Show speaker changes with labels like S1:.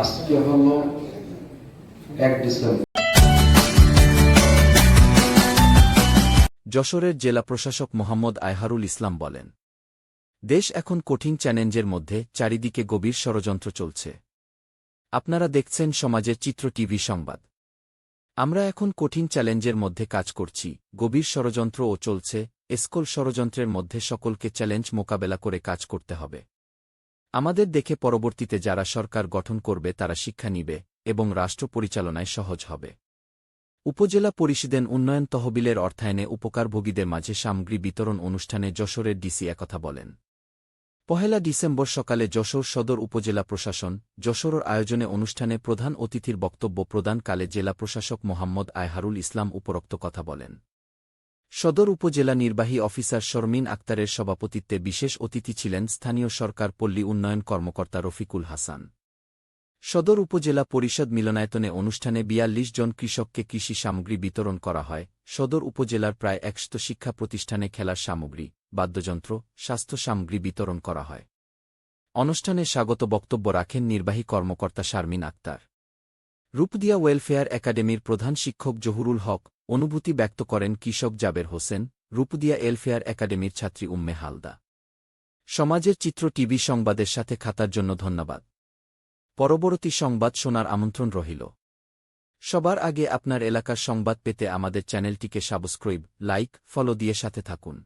S1: আজকে হলো এক ডিসেম্বর।
S2: যশোরের জেলা প্রশাসক মোহাম্মদ আয়হারুল ইসলাম বলেন, দেশ এখন কঠিন চ্যালেঞ্জের মধ্যে চারিদিকে গভীর ষড়যন্ত্র চলছে। আপনারা দেখছেন সমাজের চিত্র টিভি সংবাদ। আমরা এখন কঠিন চ্যালেঞ্জের মধ্যে কাজ করছি, গভীর ষড়যন্ত্রও চলছে, এসকল ষড়যন্ত্রের মধ্যে সকলকে চ্যালেঞ্জ মোকাবেলা করে কাজ করতে হবে। আমাদের দেখে পরবর্তীতে যারা সরকার গঠন করবে তারা শিক্ষা নিবে এবং রাষ্ট্র পরিচালনায় সহজ হবে। উপজেলা পরিষদের উন্নয়ন তহবিলের অর্থায়নে উপকারভোগীদের মাঝে সামগ্রী বিতরণ অনুষ্ঠানে যশোরের ডিসি একথা বলেন। পহেলা ডিসেম্বর সকালে যশোর সদর উপজেলা প্রশাসন যশোর আয়োজনে অনুষ্ঠানে প্রধান অতিথির বক্তব্য প্রদানকালে জেলা প্রশাসক মোহাম্মদ আয়হারুল ইসলাম উপরোক্ত কথা বলেন। সদর উপজেলা নির্বাহী অফিসার শর্মিন আক্তারের সভাপতিত্বে বিশেষ অতিথি ছিলেন স্থানীয় সরকার পল্লী উন্নয়ন কর্মকর্তা রফিকুল হাসান। সদর উপজেলা পরিষদ মিলনায়তনে অনুষ্ঠানে বিয়াল্লিশ জন কৃষককে কৃষি সামগ্রী বিতরণ করা হয়। সদর উপজেলার প্রায় একশত শিক্ষা প্রতিষ্ঠানে খেলার সামগ্রী, বাদ্যযন্ত্র, স্বাস্থ্য সামগ্রী বিতরণ করা হয়। অনুষ্ঠানে স্বাগত বক্তব্য রাখেন নির্বাহী কর্মকর্তা শারমিন আক্তার। রূপদিয়া ওয়েলফেয়ার একাডেমির প্রধান শিক্ষক জহুরুল হক অনুভূতি ব্যক্ত করেন কৃষক জাবের হোসেন, রূপদিয়া ওয়েলফেয়ার একাডেমির ছাত্রী উম্মে হালদা। সমাজের চিত্র টিভি সংবাদের সাথে খাতার জন্য ধন্যবাদ। পরবর্তী সংবাদ শোনার আমন্ত্রণ রহিল। সবার আগে আপনার এলাকার সংবাদ পেতে আমাদের চ্যানেলটিকে সাবস্ক্রাইব, লাইক, ফলো দিয়ে সাথে থাকুন।